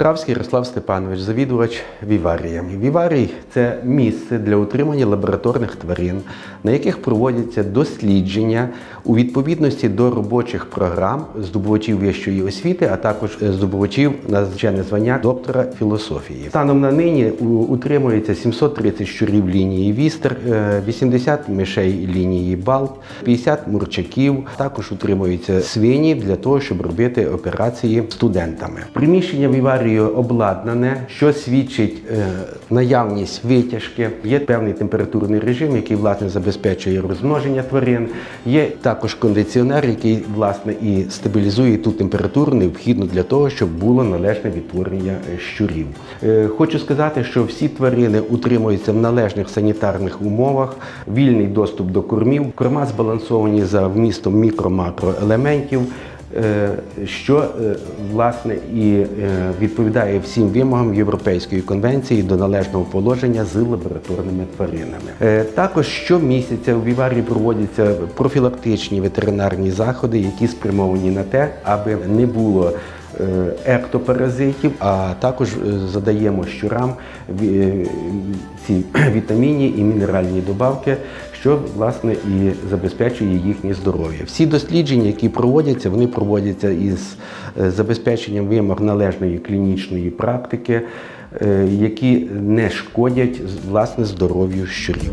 Остравський Ярослав Степанович, завідувач Віварія. Віварій це місце для утримання лабораторних тварин, на яких проводяться дослідження у відповідності до робочих програм здобувачів вищої освіти, а також е, здобувачів надзвичайне звання доктора філософії. Станом на нині утримується 730 щурів лінії вістер, е, 80 мишей лінії балт, 50 мурчаків. Також утримуються свині для того, щоб робити операції студентами. Приміщення віварію обладнане, що свідчить е, наявність витяжки. Є певний температурний режим, який власне забезпечує розмноження тварин. Є також кондиціонер, який власне і стабілізує ту температуру, необхідну для того, щоб було належне відтворення е, щурів. Е, Хочу сказати, що всі тварини утримуються в належних санітарних умовах, вільний доступ до кормів, корма збалансовані за вмістом мікро-макроелементів. Е, що е, власне і е, відповідає всім вимогам Європейської конвенції до належного положення з лабораторними тваринами. Також щомісяця у Віварі проводяться профілактичні ветеринарні заходи, які спрямовані на те, аби не було ектопаразитів, а також е, задаємо щурам е, ці вітамінні і мінеральні добавки, що власне і забезпечує їхнє здоров'я. Всі дослідження, які проводяться, вони проводяться із е, забезпеченням вимог належної клінічної практики, е, які не шкодять власне здоров'ю щурів.